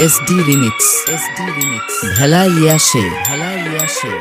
SD remix SD remix ভেলা ইয়াসে ভেলা ইয়াসে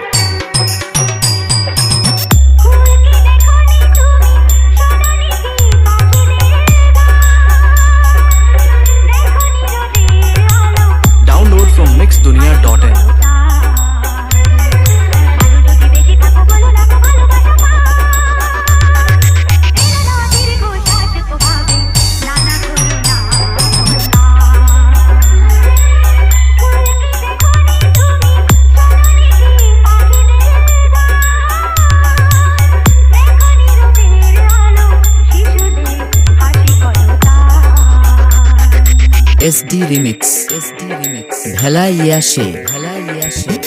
এসডি রিমিক্স এসডি রিমিক্স ভেলা ইয়াসে ভেলা ইয়াসে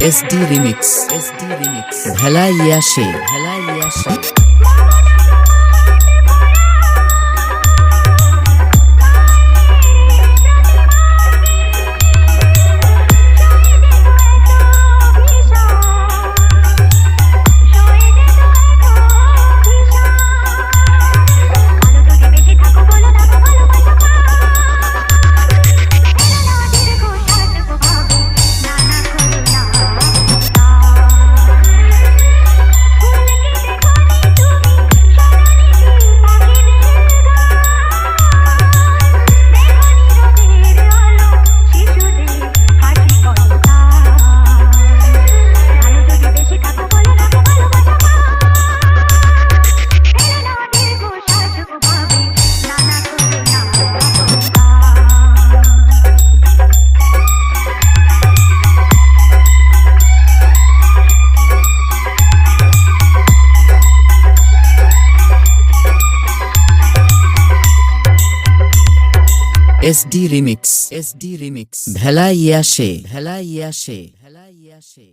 SD Remix. SD Remix. Bhalaiya Sheikh. Bhalaiya Sheikh. SD remix SD remix ভেলা ইয়াসে ভেলা ইয়াসে ভেলা ইয়াসে